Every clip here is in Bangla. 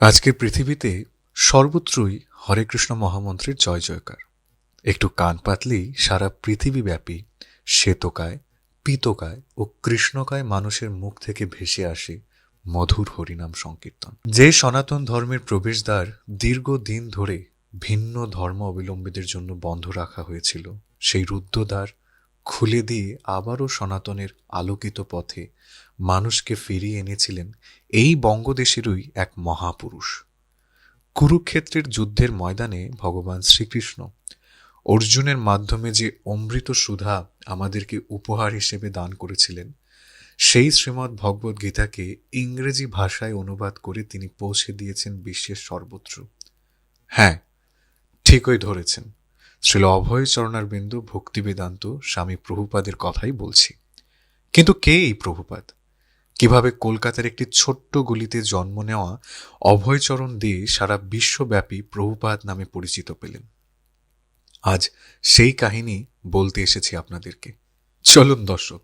আজকের পৃথিবীতে সর্বত্রই হরে কৃষ্ণ মহামন্ত্রের জয় জয়কার। একটু কান পাতলেই সারা পৃথিবীব্যাপী শ্বেতকায়, পিতকায় ও কৃষ্ণকায় মানুষের মুখ থেকে ভেসে আসে মধুর হরিনাম সংকীর্তন। যে সনাতন ধর্মের প্রবেশদ্বার দীর্ঘদিন ধরে ভিন্ন ধর্ম অবলম্বীদের জন্য বন্ধ রাখা হয়েছিল, সেই রুদ্ধদ্বার খুলে দিয়ে আবারও সনাতনের আলোকিত পথে মানুষকে ফিরিয়ে এনেছিলেন এই বঙ্গদেশেরই এক মহাপুরুষ। কুরুক্ষেত্রের যুদ্ধের ময়দানে ভগবান শ্রীকৃষ্ণ অর্জুনের মাধ্যমে যে অমৃত সুধা আমাদেরকে উপহার হিসেবে দান করেছিলেন, সেই শ্রীমদ্ ভগবদ গীতাকে ইংরেজি ভাষায় অনুবাদ করে তিনি পৌঁছে দিয়েছেন বিশ্বের সর্বত্র। হ্যাঁ ঠিকই ধরেছেন। শ্রীল অভয় চরণার বিন্দু ভক্তি বেদান্ত স্বামী প্রভুপাদের কথাই বলছি। কিন্তু কে এই প্রভুপাদ? কীভাবে কলকাতার একটি ছোট্ট গলিতে জন্ম নেওয়া অভয়চরণ দে সারা বিশ্বব্যাপী প্রভুপাদ নামে পরিচিত পেলেন? আজ সেই কাহিনী বলতে এসেছি আপনাদেরকে। চলুন দর্শক,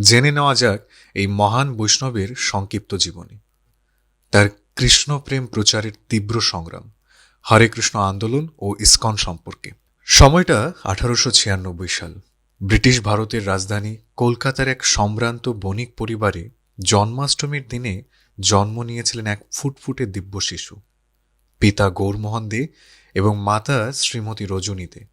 জেনে নেওয়া যাক এই মহান বৈষ্ণবের সংক্ষিপ্ত জীবনী। তার কৃষ্ণপ্রেম প্রচারের তীব্র সংগ্রাম, হরে কৃষ্ণ আন্দোলন ও ইস্কন সম্পর্কে। সময়টা আঠারোশো ছিয়ানব্বই সাল। ব্রিটিশ ভারতের রাজধানী কলকাতার এক সম্ভ্রান্ত বণিক পরিবারে জন্মাষ্টমীর দিনে জন্ম নিয়েছিলেন এক ফুটফুটে দিব্য শিশু। পিতা গৌরমোহন দে এবং মাতা শ্রীমতী রজনী দে।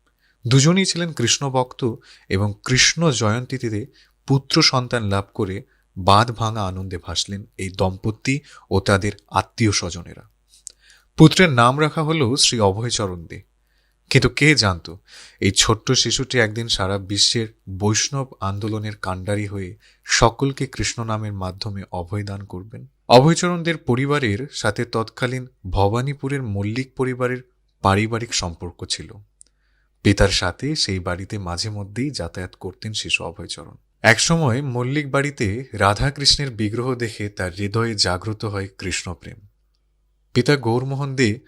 দুজনই ছিলেন কৃষ্ণ ভক্ত এবং কৃষ্ণ জয়ন্তীতে পুত্র সন্তান লাভ করে বাঁধ ভাঙা আনন্দে ভাসলেন এই দম্পতি ও তাদের আত্মীয় স্বজনেরা। পুত্রের নাম রাখা হল শ্রী অভয়চরণ দে। কিন্তু কে জানত, এই ছোট্ট শিশুটি একদিন সারা বিশ্বের বৈষ্ণব আন্দোলনের কাণ্ডারি হয়ে সকলকে কৃষ্ণ নামের মাধ্যমে অভয়দান করবেন। অভয়চরণদের পরিবারের সাথে তৎকালীন ভবানীপুরের মল্লিক পরিবারের পারিবারিক সম্পর্ক ছিল। পিতার সাথে সেই বাড়িতে মাঝে মধ্যেই যাতায়াত করতেন শিশু অভয়চরণ। একসময় মল্লিক বাড়িতে রাধাকৃষ্ণের বিগ্রহ দেখে তার হৃদয়ে জাগ্রত হয় কৃষ্ণপ্রেম। পিতা গৌরমোহন দে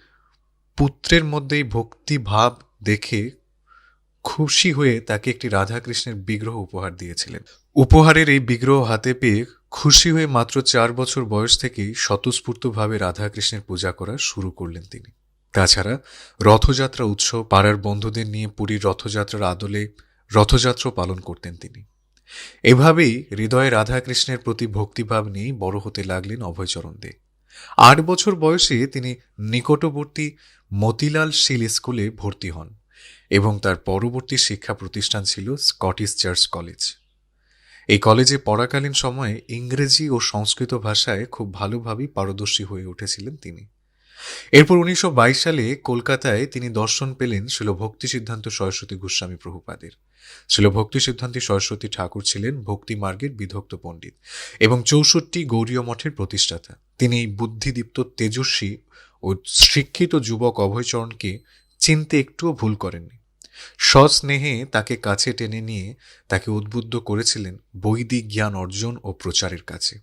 পুত্রের মধ্যেই ভক্তি ভাব দেখে খুশি হয়ে তাকে একটি রাধাকৃষ্ণের বিগ্রহ উপহার দিয়েছিলেন। উপহারের এই বিগ্রহ হাতে পেয়ে খুশি হয়ে মাত্র চার বছর বয়স থেকেই স্বতঃস্ফূর্তভাবে রাধাকৃষ্ণের পূজা করা শুরু করলেন তিনি। তাছাড়া রথযাত্রা উৎসব, পাড়ার বন্ধুদের নিয়ে পুরীর রথযাত্রার আদলে রথযাত্রা পালন করতেন তিনি। এভাবেই হৃদয়ে রাধাকৃষ্ণের প্রতি ভক্তিভাব নিয়েই বড় হতে লাগলেন অভয়চরণ দে। আট বছর বয়সে তিনি নিকটবর্তী মতিলাল শীল স্কুলে ভর্তি হন এবং তার পরবর্তী শিক্ষা প্রতিষ্ঠান ছিল স্কটিশ চার্চ কলেজ। এই কলেজে পড়াকালীন সময়ে ইংরেজি ও সংস্কৃত ভাষায় খুব ভালোভাবেই পারদর্শী হয়ে উঠেছিলেন তিনি। এরপর উনিশশো বাইশ সালে কলকাতায় তিনি দর্শন পেলেন ছিল ভক্তি সিদ্ধান্ত সরস্বতী গোস্বামী প্রভুপাদের। ছিল ভক্তি সিদ্ধান্তী সরস্বতী ঠাকুর ছিলেন ভক্তি মার্গের বিধক্ত পণ্ডিত এবং চৌষট্টি গৌরীয় মঠের প্রতিষ্ঠাতা। তিনি বুদ্ধিদীপ্ত তেজস্বী ও শিক্ষিত যুবক অভয়চরণকে চিনতে একটুও ভুল করেননি। সস্নেহে তাকে কাছে টেনে নিয়ে তাকে উদ্বুদ্ধ করেছিলেন বৈদিক জ্ঞান অর্জন ও প্রচারের কাছে।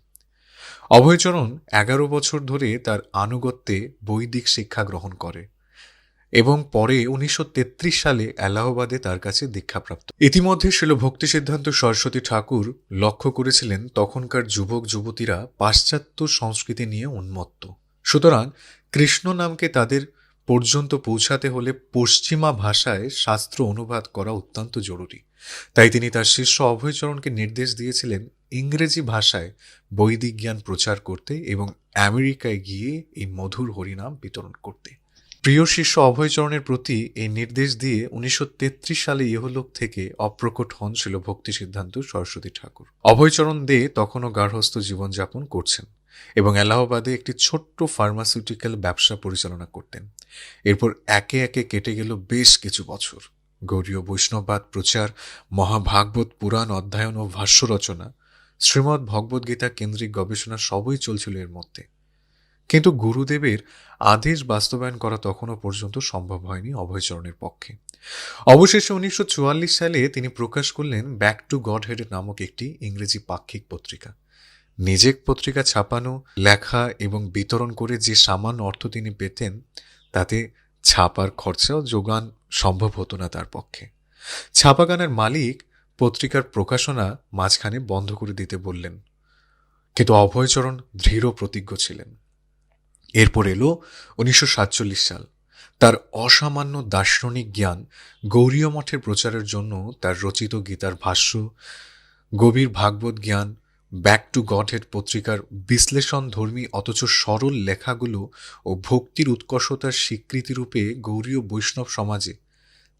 অভয়চরণ এগারো বছর ধরে তার আনুগত্যে বৈদিক শিক্ষা গ্রহণ করে এবং পরে উনিশশো তেত্রিশ সালে এলাহাবাদে তার কাছে দীক্ষাপ্রাপ্ত। ইতিমধ্যে ছিল ভক্তি সিদ্ধান্ত সরস্বতী ঠাকুর লক্ষ্য করেছিলেন তখনকার যুবক যুবতীরা পাশ্চাত্য সংস্কৃতি নিয়ে উন্মত্ত। সুতরাং কৃষ্ণ নামকে তাদের পর্যন্ত পৌঁছাতে হলে পশ্চিমা ভাষায় শাস্ত্র অনুবাদ করা অত্যন্ত জরুরি। তাই তিনি তার শিষ্য অভয়চরণকে নির্দেশ দিয়েছিলেন ইংরেজি ভাষায় বৈদিক জ্ঞান প্রচার করতে এবং আমেরিকায় গিয়ে এই মধুর হরিনাম বিতরণ করতে। প্রিয় শিষ্য অভয়চরণের প্রতি এই নির্দেশ দিয়ে উনিশশো তেত্রিশ সালে ইহলোক থেকে অপ্রকট হন ছিল ভক্তি সিদ্ধান্ত সরস্বতী ঠাকুর। অভয়চরণ দে তখনও গার্হস্থ জীবনযাপন করছেন। এবং এলাহাবাদে একটি ছোট্ট ফার্মাসিউটিক্যাল ব্যবসা পরিচালনা করতেন। এরপর একে একে কেটে গেল বেশ কিছু বছর। গৌরীয় বৈষ্ণববাদ প্রচার, মহাভাগবত পুরাণ অধ্যয়ন ও ভাষ্য রচনা, শ্রীমদ্ ভগবদ্গীতা কেন্দ্রিক গবেষণা সবই চলছিল এর মধ্যে। কিন্তু গুরুদেবের আদেশ বাস্তবায়ন করা তখনও পর্যন্ত সম্ভব হয়নি অভয়চরণের পক্ষে। অবশেষে উনিশশো চুয়াল্লিশ সালে তিনি প্রকাশ করলেন ব্যাক টু গড হেড নামক একটি ইংরেজি পাক্ষিক পত্রিকা। নিজেক পত্রিকা ছাপানো, লেখা এবং বিতরণ করে যে সামান্য অর্থ তিনি পেতেন, তাতে ছাপার খরচাও যোগান সম্ভব হতো না তার পক্ষে। ছাপাগানের মালিক পত্রিকার প্রকাশনা মাঝখানে বন্ধ করে দিতে বললেন। কিন্তু অভয়চরণ দৃঢ় প্রতিজ্ঞ ছিলেন। এরপর এলো উনিশশো সাতচল্লিশ সাল। তার অসামান্য দার্শনিক জ্ঞান গৌরীয় মঠের প্রচারের জন্য তার রচিত গীতার ভাষ্য, গভীর ভাগবত জ্ঞান ব্যাক টু গডহেড পত্রিকার বিশ্লেষণ ধর্মী অথচ সরল লেখাগুলো ও ভক্তির উৎকর্ষতার স্বীকৃতিরূপে গৌরীয় বৈষ্ণব সমাজে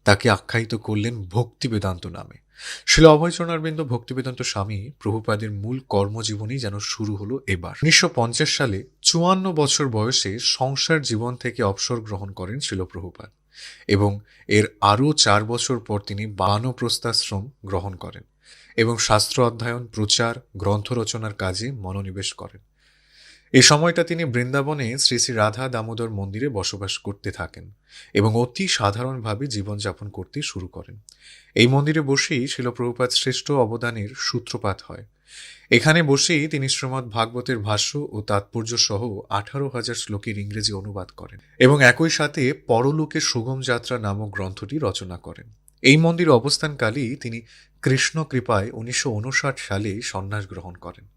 তাকে আখ্যায়িত করলেন ভক্তি বেদান্ত নামে। শিল অভয়চরণারবিন্দ ভক্তিবেদান্ত স্বামী প্রভুপাদের মূল কর্মজীবনী যেন শুরু হলো এবার। উনিশশো পঞ্চাশ সালে চুয়ান্ন বছর বয়সে সংসার জীবন থেকে অবসর গ্রহণ করেন শিলপ্রভুপাদ এবং এর আরও চার বছর পর তিনি বানপ্রস্থাশ্রম গ্রহণ করেন এবং শাস্ত্র অধ্যয়ন, প্রচার, গ্রন্থ রচনার কাজে মনোনিবেশ করেন। এ সময়টা তিনি বৃন্দাবনে শ্রী শ্রী রাধা দামোদর মন্দিরে বসবাস করতে থাকেন এবং অতি সাধারণভাবে জীবনযাপন করতে শুরু করেন। এই মন্দিরে বসেই শিলপ্রভুপাত শ্রেষ্ঠ অবদানের সূত্রপাত হয়। এখানে বসেই তিনি শ্রীমৎ ভাগবতের ভাষ্য ও তাৎপর্য সহ আঠারো হাজার শ্লোকের ইংরেজি অনুবাদ করেন এবং একই সাথে পরলোকের সুগম যাত্রা নামক গ্রন্থটি রচনা করেন। এই মন্দির অবস্থানকালেই তিনি কৃষ্ণ কৃপায় উনিশশো উনষাট সালে সন্ন্যাস গ্রহণ করেন।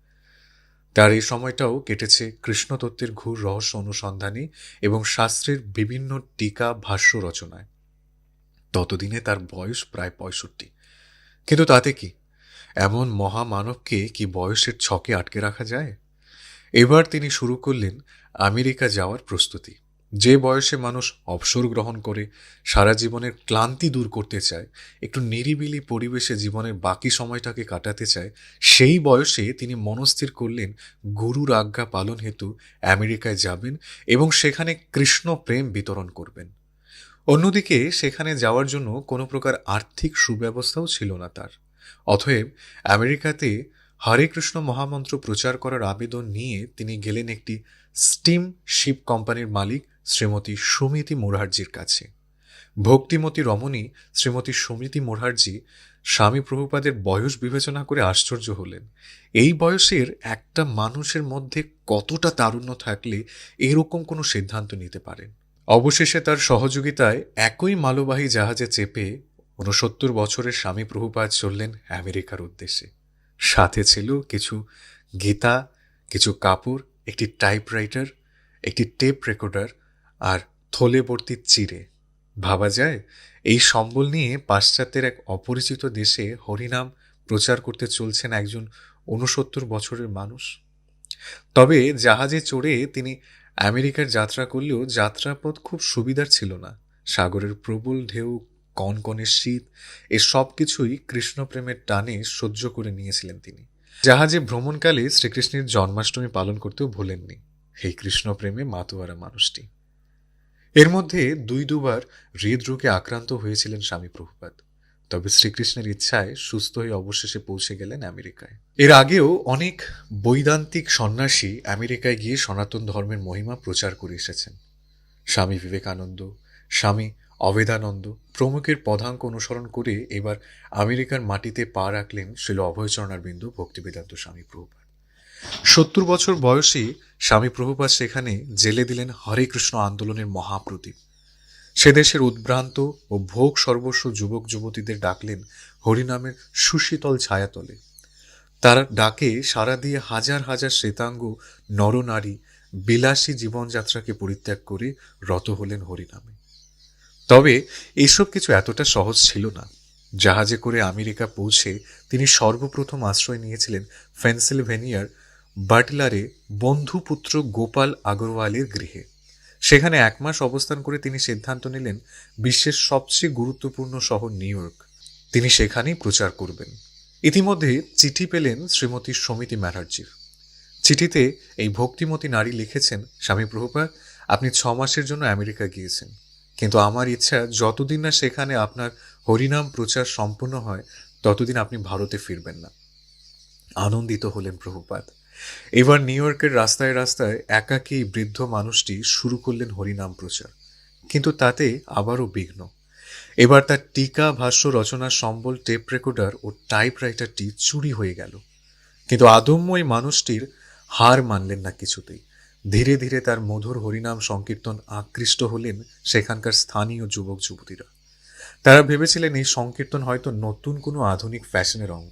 তার এই সময়টাও কেটেছে কৃষ্ণতত্ত্বের ঘুর রহস্য অনুসন্ধানে এবং শাস্ত্রের বিভিন্ন টিকা ভাষ্য রচনায়। ততদিনে তার বয়স প্রায় পঁয়ষট্টি। কিন্তু তাতে কি? এমন মহামানবকে কি বয়সের ছকে আটকে রাখা যায়? এবার তিনি শুরু করলেন আমেরিকা যাওয়ার প্রস্তুতি। যে বয়সে মানুষ অবসর গ্রহণ করে, সারা জীবনের ক্লান্তি দূর করতে চায়, একটু নিরিবিলি পরিবেশে জীবনের বাকি সময়টাকে কাটাতে চায়, সেই বয়সে তিনি মনস্থির করলেন গুরুর আজ্ঞা পালন হেতু আমেরিকায় যাবেন এবং সেখানে কৃষ্ণ প্রেম বিতরণ করবেন। অন্যদিকে সেখানে যাওয়ার জন্য কোনো প্রকার আর্থিক সুব্যবস্থাও ছিল না তার। অতএব আমেরিকাতে হরে কৃষ্ণ মহামন্ত্র প্রচার করার আবেদন নিয়ে তিনি গেলেন একটি স্টিম শিপ কোম্পানির মালিক শ্রীমতী সুমিতি মুরারজির কাছে। ভক্তিমতী রমণী শ্রীমতী সুমিতি মুরারজি স্বামী প্রভুপাদের বয়স বিবেচনা করে আশ্চর্য হলেন। এই বয়সের একটা মানুষের মধ্যে কতটা তারুণ্য থাকলে এরকম কোনো সিদ্ধান্ত নিতে পারেন? অবশেষে তার সহযোগিতায় একই মালবাহী জাহাজে চেপে ঊনসত্তর বছরের স্বামী প্রভুপাদ চললেন আমেরিকার উদ্দেশ্যে। সাথে ছিল কিছু গীতা, কিছু কাপড়, একটি টাইপরাইটার, একটি টেপ রেকর্ডার আর থলেবর্তী চিরে ভাবা যায়, এই সম্বল নিয়ে পাশ্চাত্যের এক অপরিচিত দেশে হরিনাম প্রচার করতে চলছেন একজন ঊনসত্তর বছরের মানুষ। তবে জাহাজে চড়ে তিনি আমেরিকার যাত্রা করলেও যাত্রাপথ খুব সুবিধার ছিল না। সাগরের প্রবল ঢেউ কনকনে শীত, এ সব কিছুই কৃষ্ণপ্রেমের টানে সহ্য করে নিয়েছিলেন তিনি। জাহাজে ভ্রমণকালে শ্রীকৃষ্ণের জন্মাষ্টমী পালন করতেও ভোলেননি। এই কৃষ্ণপ্রেমে মাতোয়ারা মানুষটি। এর মধ্যে দুই দুবার হৃদরোগে আক্রান্ত হয়েছিলেন স্বামী প্রভুপাদ। তবে শ্রীকৃষ্ণের ইচ্ছায় সুস্থ হয়ে অবশেষে পৌঁছে গেলেন আমেরিকায়। এর আগেও অনেক বৈদান্তিক সন্ন্যাসী আমেরিকায় গিয়ে সনাতন ধর্মের মহিমা প্রচার করে এসেছেন। স্বামী বিবেকানন্দ, স্বামী অবেদানন্দ প্রমুখের পদাঙ্ক অনুসরণ করে এবার আমেরিকার মাটিতে পা রাখলেন শিল অভয়চরণারবিন্দু ভক্তিবেদান্ত স্বামী প্রভুপাদ। সত্তর বছর বয়সে স্বামী প্রভুপাদ সেখানে জেলে দিলেন হরে কৃষ্ণ আন্দোলনের মহাপ্রদীপ। সে দেশের উদ্ভ্রান্ত ও ভোগ সর্বস্ব যুবক যুবতীদের ডাকলেন হরিনামের সুশীতল ছায়াতলে। তার ডাকে সারা দিয়ে হাজার হাজার শ্বেতাঙ্গ নরনারী বিলাসী জীবনযাত্রাকে পরিত্যাগ করে রত হলেন হরিনামে। তবে এসব কিছু এতটা সহজ ছিল না। জাহাজে করে আমেরিকা পৌঁছে তিনি সর্বপ্রথম আশ্রয় নিয়েছিলেন পেনসিলভেনিয়ার বাটলারে বন্ধুপুত্র গোপাল আগরওয়ালের গৃহে। সেখানে এক মাস অবস্থান করে তিনি সিদ্ধান্ত নিলেন বিশ্বের সবচেয়ে গুরুত্বপূর্ণ শহর নিউ ইয়র্ক। তিনি সেখানেই প্রচার করবেন। ইতিমধ্যে চিঠি পেলেন শ্রীমতী সমিতি ম্যানার্জির। চিঠিতে এই ভক্তিমতী নারী লিখেছেন, স্বামী প্রভুপাদ, আপনি ছ মাসের জন্য আমেরিকা গিয়েছেন। কিন্তু আমার ইচ্ছা, যতদিন না সেখানে আপনার হরিনাম প্রচার সম্পন্ন হয়, ততদিন আপনি ভারতে ফিরবেন না। আনন্দিত হলেন প্রভুপাত এবার নিউ ইয়র্কের রাস্তায় রাস্তায় একাকী বৃদ্ধ মানুষটি শুরু করলেন হরিনাম প্রচার। কিন্তু তাতে আবারও বিঘ্ন। এবার তার টিকা ভাষ্য রচনার সম্বল, টেপ রেকর্ডার ও টাইপরাইটারটি চুরি হয়ে গেল। কিন্তু আদম্যই মানুষটির হার মানলেন না কিছুতেই। ধীরে ধীরে তার মধুর হরিনাম সংকীর্তন আকৃষ্ট হলেন সেখানকার স্থানীয় যুবক যুবতীরা। তারা ভেবেছিলেন এই সংকীর্তন হয়তো নতুন কোনো আধুনিক ফ্যাশনের অঙ্গ।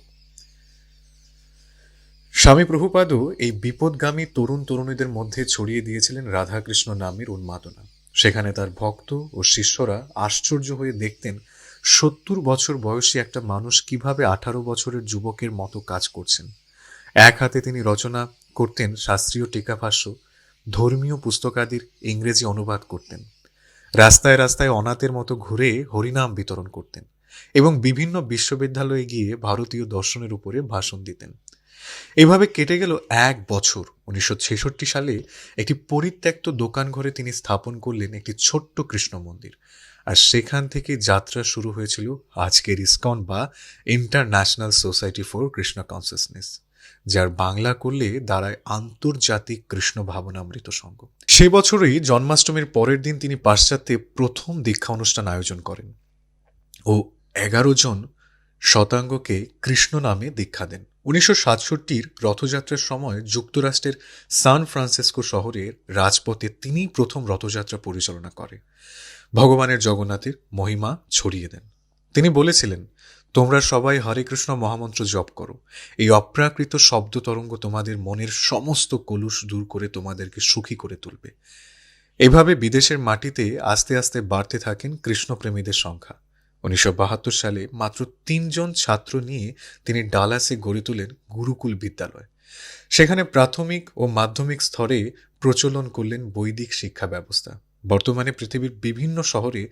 স্বামী প্রভুপাদও এই বিপদগামী তরুণ তরুণীদের মধ্যে ছড়িয়ে দিয়েছিলেন রাধাকৃষ্ণ নামের উন্মাদনা। সেখানে তার ভক্ত ও শিষ্যরা আশ্চর্য হয়ে দেখতেন, সত্তর বছর বয়সী একটা মানুষ কীভাবে আঠারো বছরের যুবকের মতো কাজ করছেন। এক হাতে তিনি রচনা করতেন শাস্ত্রীয় টিকাভাষ্য ধর্মীয় পুস্তকাদির ইংরেজি অনুবাদ করতেন। রাস্তায় রাস্তায় অনাথের মতো ঘুরে হরিনাম বিতরণ করতেন এবং বিভিন্ন বিশ্ববিদ্যালয়ে গিয়ে ভারতীয় দর্শনের উপরে ভাষণ দিতেন। এভাবে কেটে গেল এক বছর। উনিশশো ছেষট্টি সালে একটি পরিত্যক্ত দোকান ঘরে তিনি স্থাপন করলেন একটি ছোট্ট কৃষ্ণ মন্দির। আর সেখান থেকে যাত্রা শুরু হয়েছিল আজকের ইসকন বা international society for Krishna consciousness. যার বাংলা করলে দাঁড়ায় আন্তর্জাতিক কৃষ্ণ ভাবনামৃত সংঘ সে বছরই জন্মাষ্টমীর পরের দিন তিনি পাশ্চাত্যে প্রথম দীক্ষা অনুষ্ঠান আয়োজন করেন ও এগারো জন শতাঙ্গকে কৃষ্ণ নামে দীক্ষা দেন। উনিশশো সাতষট্টির রথযাত্রার সময় যুক্তরাষ্ট্রের সান ফ্রান্সিসকো শহরের রাজপথে তিনিই প্রথম রথযাত্রা পরিচালনা করে। ভগবানের জগন্নাথের মহিমা ছড়িয়ে দেন। তিনি বলেছিলেন তোমরা সবাই হরে কৃষ্ণ মহামন্ত্র জপ করো। এই অপ্রাকৃত শব্দ তরঙ্গ তোমাদের মনের সমস্ত কলুষ দূর করে তোমাদেরকে সুখী করে তুলবে। এভাবে বিদেশের মাটিতে আস্তে আস্তে বাড়তে থাকেন কৃষ্ণপ্রেমীদের সংখ্যা। উনিশশো বাহাত্তর সালে মাত্র তিনজন ছাত্র নিয়ে তিনি ডালাসে গড়ে তোলেন গুরুকুল বিদ্যালয়। সেখানে প্রাথমিক ও মাধ্যমিক স্তরে প্রচলন করলেন বৈদিক শিক্ষা ব্যবস্থা। বর্তমানে পৃথিবীর বিভিন্ন শহরে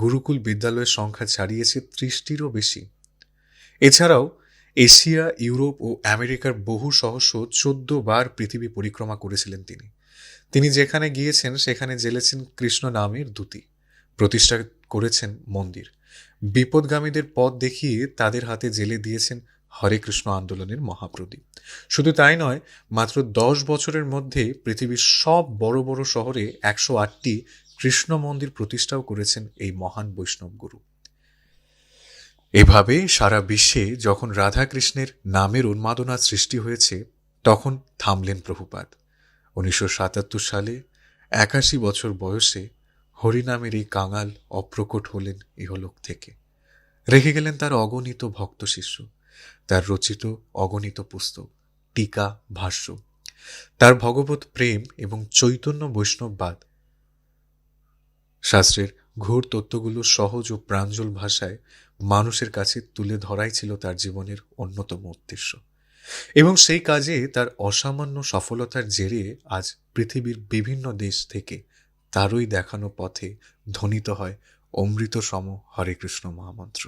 গুরুকুল বিদ্যালয়ের সংখ্যা ছাড়িয়েছে ত্রিশটিরও বেশি। এছাড়াও, এশিয়া, ইউরোপ ও আমেরিকার বহু সহস্র চোদ্দ বার পৃথিবী পরিক্রমা করেছিলেন তিনি। তিনি যেখানে গিয়েছেন, সেখানে জেলেছেন কৃষ্ণ নামের দূতি। প্রতিষ্ঠা করেছেন মন্দির। বিপদগামীদের পথ দেখিয়ে তাদের হাতে জেলে দিয়েছেন হরে কৃষ্ণ আন্দোলনের মহাপ্রদীপ। শুধু তাই নয়, মাত্র দশ বছরের মধ্যে পৃথিবীর সব বড় বড় শহরে একশো আটটি কৃষ্ণ মন্দির প্রতিষ্ঠাও করেছেন এই মহান বৈষ্ণব গুরু। এভাবে সারা বিশ্বে যখন রাধাকৃষ্ণের নামের উন্মাদনা সৃষ্টি হয়েছে, তখন থামলেন প্রভুপাদ। উনিশশো সাতাত্তর সালে, একাশি বছর বয়সে হরিনামের এই কাঙাল অপ্রকট হলেন ইহলোক থেকে। রেখে গেলেন তার অগণিত ভক্ত শিষ্য, তার রচিত অগণিত পুস্তক, টিকা, ভাষ্য। তার ভগবত প্রেম এবং চৈতন্য বৈষ্ণববাদ শাস্ত্রের ঘোর তত্ত্বগুলো সহজ ও প্রাঞ্জল ভাষায় মানুষের কাছে তুলে ধরাই ছিল তার জীবনের অন্যতম উদ্দেশ্য। এবং সেই কাজে তার অসামান্য সফলতার জেরে আজ পৃথিবীর বিভিন্ন দেশ থেকে তারই দেখানো পথে ধ্বনিত হয় অমৃতসম হরে কৃষ্ণ মহামন্ত্র।